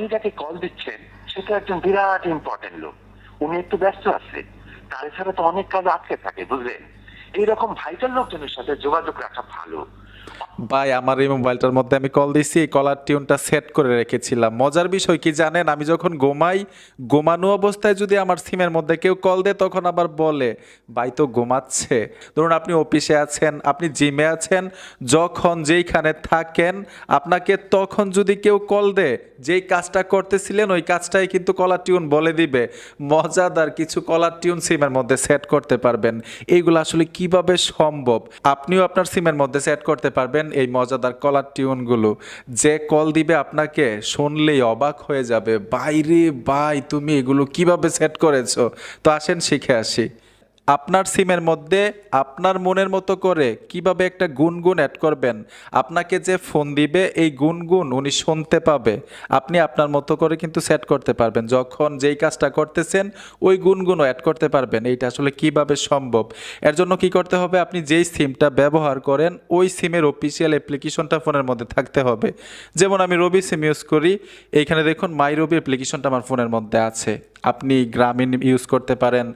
আপনি যাকে কল দিচ্ছেন সেটা একজন বিরাট ইম্পর্টেন্ট লোক। উনি একটু ব্যস্ত আছে। তার ছাড়া তো অনেক কাজ আটকে থাকে, বুঝলেন? এইরকম ভাইটাল লোকজনের সাথে যোগাযোগ রাখা ভালো। ভাই, আমার এই মোবাইলটার মধ্যে আমি কল দিছি, এই কলার টিউনটা সেট করে রেখেছিলাম। মজার বিষয় কি জানেন, আমি যখন ঘুমাই, ঘুমানো অবস্থায় যদি আমার সিমের মধ্যে কেউ কল দেয়, তখন আবার বলে, ভাই, তো ঘুমাচ্ছে। ধরুন আপনি অফিসে আছেন, আপনি জিমে আছেন, যখন যেইখানে থাকেন, আপনাকে তখন যদি কেউ কল দেয়, যেই কাজটা করতেছিলেন, ওই কাজটাই কিন্তু কলার টিউন বলে দিবে। মজাদার কিছু কলার টিউন সিমের মধ্যে সেট করতে পারবেন। এইগুলো আসলে কীভাবে সম্ভব? আপনিও আপনার সিমের মধ্যে সেট করতে পারবেন এই মজাদার কলার টিউনগুলো। যে কল দিবে আপনাকে শুনলেই অবাক হয়ে যাবে বাইরে বাই, তুমি এগুলো কীভাবে সেট করেছ? তো আসেন শিখে আসি। আপনার সিমের মধ্যে, আপনার মনের মতো করে কীভাবে একটা গুনগুন অ্যাড করবেন? আপনাকে যে ফোন দিবে, এই গুনগুন উনি শুনতে পাবে। আপনি আপনার মতো করে কিন্তু সেট করতে পারবেন। যখন যেই কাজটা করতেছেন, ওই গুনগুনও অ্যাড করতে পারবেন। এইটা আসলে কীভাবে সম্ভব? এর জন্য কি করতে হবে? আপনি যেই সিমটা ব্যবহার করেন, ওই সিমের অফিসিয়াল অ্যাপ্লিকেশনটা ফোনের মধ্যে থাকতে হবে। যেমন আমি রবি সিম ইউজ করি, এইখানে দেখুন মাই রবি অ্যাপ্লিকেশনটা আমার ফোনের মধ্যে আছে। আপনি গ্রামীণ ইউজ করতে পারেন,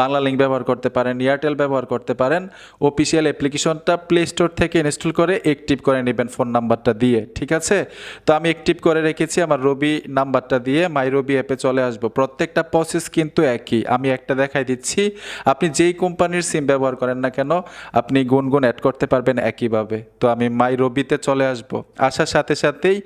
বাংলা লিঙ্ক ব্যবহার করতে পারেন এয়ারটেল ব্যবহার করতে পারেন অফিসিয়াল অ্যাপ্লিকেশনটা প্লে স্টোর থেকে ইনস্টল করে অ্যাক্টিভ করে নেবেন ফোন নাম্বারটা দিয়ে, ঠিক আছে? তো আমি অ্যাক্টিভ করে রেখেছি, আমার রবি নাম্বারটা দিয়ে মাই রবি অ্যাপে চলে আসব। প্রত্যেকটা প্রসেস কিন্তু একই। আমি একটা দেখাই দিচ্ছি, আপনি যেই কোম্পানির সিম ব্যবহার করেন না কেন, আপনি গুনগুন অ্যাড করতে পারবেন একইভাবে। তো আমি মাই রবিতে চলে আসব। আসার সাথে সাথেই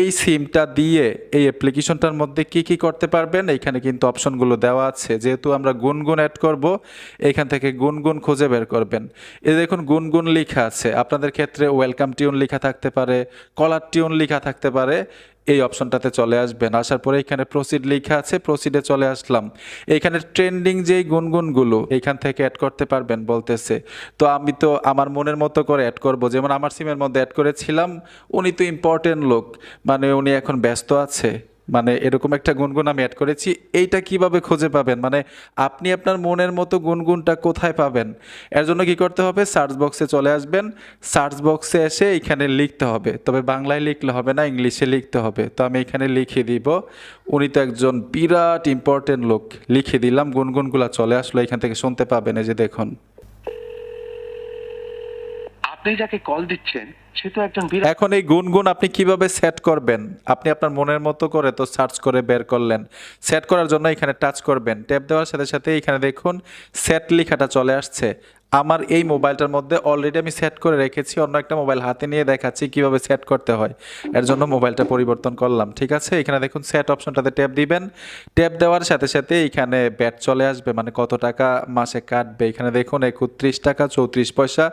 এই সিমটা দিয়ে এই অ্যাপ্লিকেশনটার মধ্যে কি কি করতে পারবেন এইখানে কিন্তু অপশনগুলো দেওয়া আছে। যেহেতু আমরা গুনগুন অ্যাড করব, এখান থেকে গুনগুন খুঁজে বের করবেন। এই দেখুন গুনগুন লেখা আছে। আপনাদের ক্ষেত্রে ওয়েলকাম টিউন লেখা থাকতে পারে কলার টিউন লেখা থাকতে পারে। এই অপশনটাতে চলে আসবেন। আসার পরে এখানে প্রসিড লেখা আছে প্রসিডে চলে আসলাম। এখানে ট্রেন্ডিং যেই গুনগুনগুলো, এখান থেকে অ্যাড করতে পারবেন বলতেছে। তো আমি তো আমার মনের মতো করে অ্যাড করব। যেমন আমার সিমের মধ্যে অ্যাড করেছিলাম, উনি তো ইম্পর্টেন্ট লোক। মানে উনি এখন ব্যস্ত আছে। মানে এরকম একটা গুনগুন আমি অ্যাড করেছি। এইটা কীভাবে খুঁজে পাবেন? মানে আপনি আপনার মনের মতো গুনগুনটা কোথায় পাবেন? এর জন্য কি করতে হবে? সার্চ বক্সে চলে আসবেন। সার্চ বক্সে এসে এখানে লিখতে হবে। তবে বাংলায় লিখলে হবে না, ইংলিশে লিখতে হবে। তো আমি এখানে লিখে দিব। উনি তো একজন বিরাট ইম্পর্টেন্ট লোক। লিখে দিলাম, গুনগুনগুলো চলে আসলো। এখান থেকে শুনতে পাবেন, এই যে দেখুন। আপনি যাকে কল দিচ্ছেন, সে তো একজন বিরাট এখন এই গুনগুন আপনি কীভাবে সেট করবেন? আপনি আপনার মনের মতো করে তো সার্চ করে বের করলেন। সেট করার জন্য এখানে টাচ করবেন। ট্যাপ দেওয়ার সাথে সাথে এখানে দেখুন সেট লেখাটা চলে আসছে। আমার এই মোবাইলটার মধ্যে অলরেডি আমি সেট করে রেখেছি, অন্য একটা মোবাইল হাতে নিয়ে দেখাচ্ছি কীভাবে সেট করতে হয়। এর জন্য মোবাইলটা পরিবর্তন করলাম, ঠিক আছে? এখানে দেখুন সেট অপশনটাতে ট্যাপ দিবেন। ট্যাপ দেওয়ার সাথে সাথে এখানে ব্যাট চলে আসবে মানে কত টাকা মাসে কাটবে। এখানে দেখুন, একত্রিশ টাকা, চৌত্রিশ পয়সা,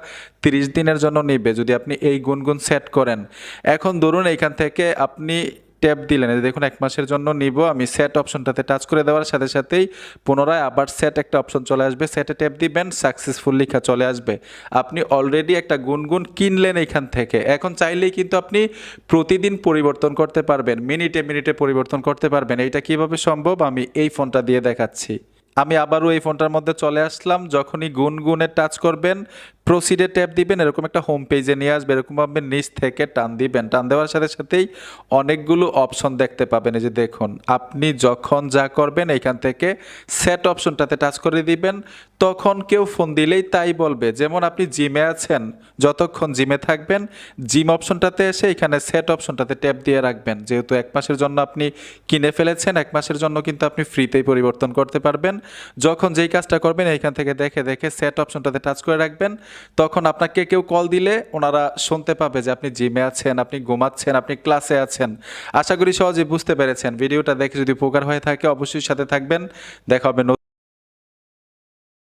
তিরিশ দিনের জন্য নিবে, যদি আপনি এই গুনগুন সেট করেন। এখন ধরুন এইখান থেকে আপনি ট্যাপ দিলেন। দেখুন, এক মাসের জন্য নিব, আমি সেট অপশনটাতে টাচ করে দেওয়ার সাথে সাথেই পুনরায় আবার সেট একটা অপশন চলে আসবে। সেটে ট্যাপ দিবেন সাকসেসফুল লেখা চলে আসবে। আপনি অলরেডি একটা গুনগুন কিনলেন এখান থেকে। এখন চাইলেই কিন্তু আপনি প্রতিদিন পরিবর্তন করতে পারবেন, মিনিটে মিনিটে পরিবর্তন করতে পারবেন। এইটা কীভাবে সম্ভব? আমি এই ফোনটা দিয়ে দেখাচ্ছি। আমি আবারও এই ফোনটার মধ্যে চলে আসলাম। যখনই গুনগুনে টাচ করবেন প্রসিডে ট্যাপ দিবেন, এরকম একটা হোম পেজে নিয়ে আসবে এরকমভাবে নিচ থেকে টান দিবেন। টান দেওয়ার সাথে সাথেই অনেকগুলো অপশন দেখতে পাবেন। এই যে দেখুন, আপনি যখন যা করবেন এইখান থেকে সেট অপশনটাতে টাচ করে দিবেন। তখন কেউ ফোন দিলেই তাই বলবে। যেমন আপনি জিমে আছেন, যতক্ষণ জিমে থাকবেন জিম অপশনটাতে এসে এখানে সেট অপশনটাতে ট্যাপ দিয়ে রাখবেন। যেহেতু এক মাসের জন্য আপনি কিনে ফেলেছেন, এক মাসের জন্য কিন্তু আপনি ফ্রিতেই পরিবর্তন করতে পারবেন। যখন যেই কাজটা করবেন, এইখান থেকে দেখে দেখে সেট অপশনটাতে টাচ করে রাখবেন। তখন আপনাকে কেউ কল দিলে ওনারা শুনতে পাবে যে আপনি জিমে আছেন, আপনি ঘুমাচ্ছেন, আপনি ক্লাসে আছেন। আশা করি সহজে বুঝতে পেরেছেন। ভিডিওটা দেখে যদি উপকার হয়ে থাকে, অবশ্যই সাথে থাকবেন। দেখা হবে